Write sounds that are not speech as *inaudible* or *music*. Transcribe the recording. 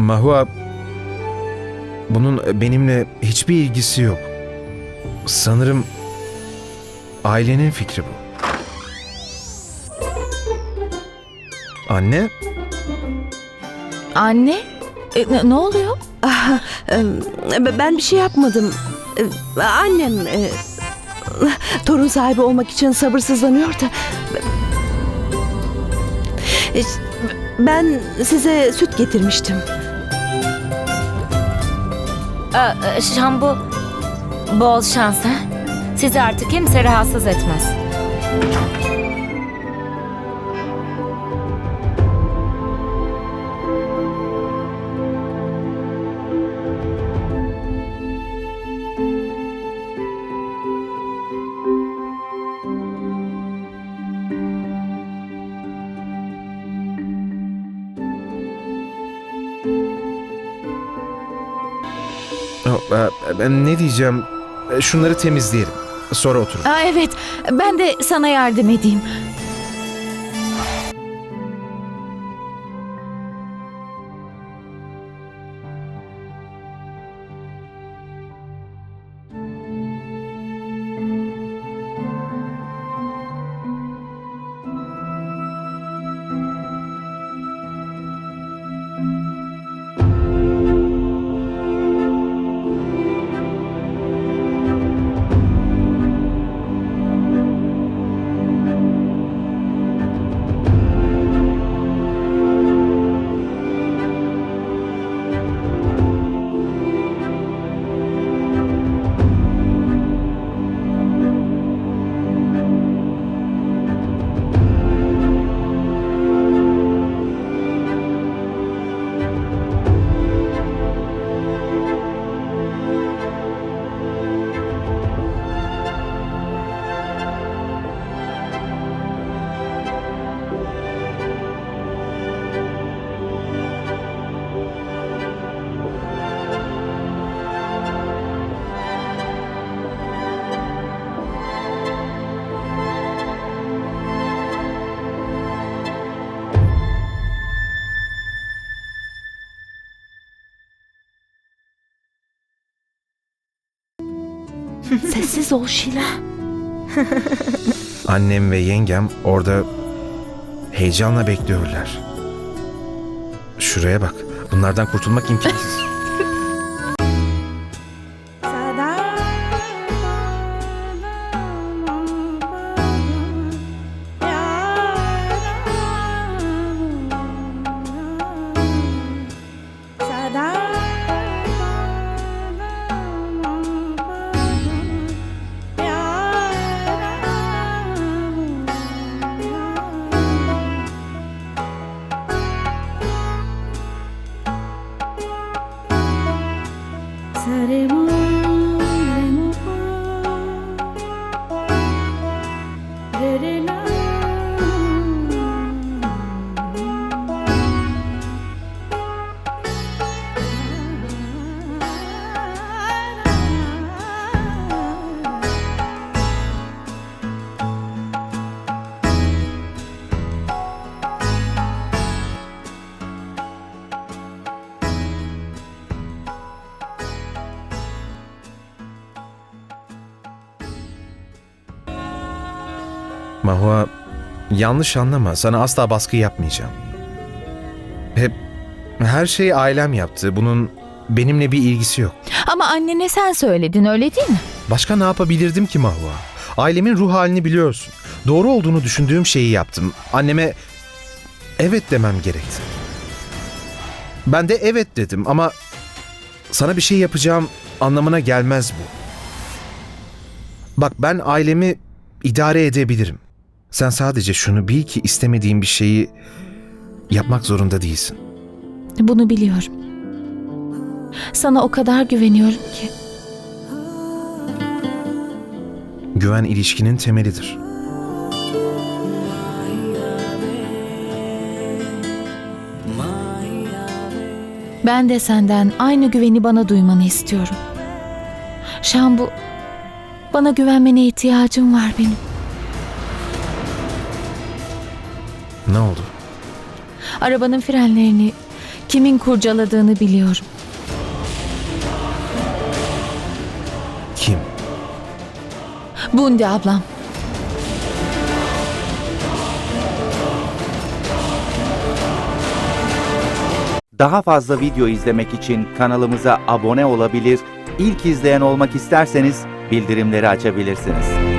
Mahua, bunun benimle hiçbir ilgisi yok. Sanırım ailenin fikri bu. Anne, Anne? E, ne, ne oluyor? Ah, e, Ben bir şey yapmadım. E, Annem e, torun sahibi olmak için sabırsızlanıyor da. E, Ben size süt getirmiştim. Aa, Şambu, bol şans ha. Sizi artık kimse rahatsız etmez. Ne diyeceğim? Şunları temizleyelim. Sonra oturun. Aa, evet, ben de sana yardım edeyim. Sessiz ol Şila. *laughs* Annem ve yengem orada heyecanla bekliyorlar. Şuraya bak. Bunlardan kurtulmak imkansız. Mahua, yanlış anlama. Sana asla baskı yapmayacağım. Hep her şeyi ailem yaptı. Bunun benimle bir ilgisi yok. Ama annene sen söyledin öyle değil mi? Başka ne yapabilirdim ki Mahua? Ailemin ruh halini biliyorsun. Doğru olduğunu düşündüğüm şeyi yaptım. Anneme evet demem gerekti. Ben de evet dedim ama sana bir şey yapacağım anlamına gelmez bu. Bak ben ailemi idare edebilirim. Sen sadece şunu bil ki istemediğin bir şeyi yapmak zorunda değilsin. Bunu biliyorum. Sana o kadar güveniyorum ki. Güven ilişkinin temelidir. Ben de senden aynı güveni bana duymanı istiyorum. Şambu, bana güvenmene ihtiyacım var benim. Ne oldu? Arabanın frenlerini kimin kurcaladığını biliyorum. Kim? Bundi ablam. Daha fazla video izlemek için kanalımıza abone olabilir, ilk izleyen olmak isterseniz bildirimleri açabilirsiniz.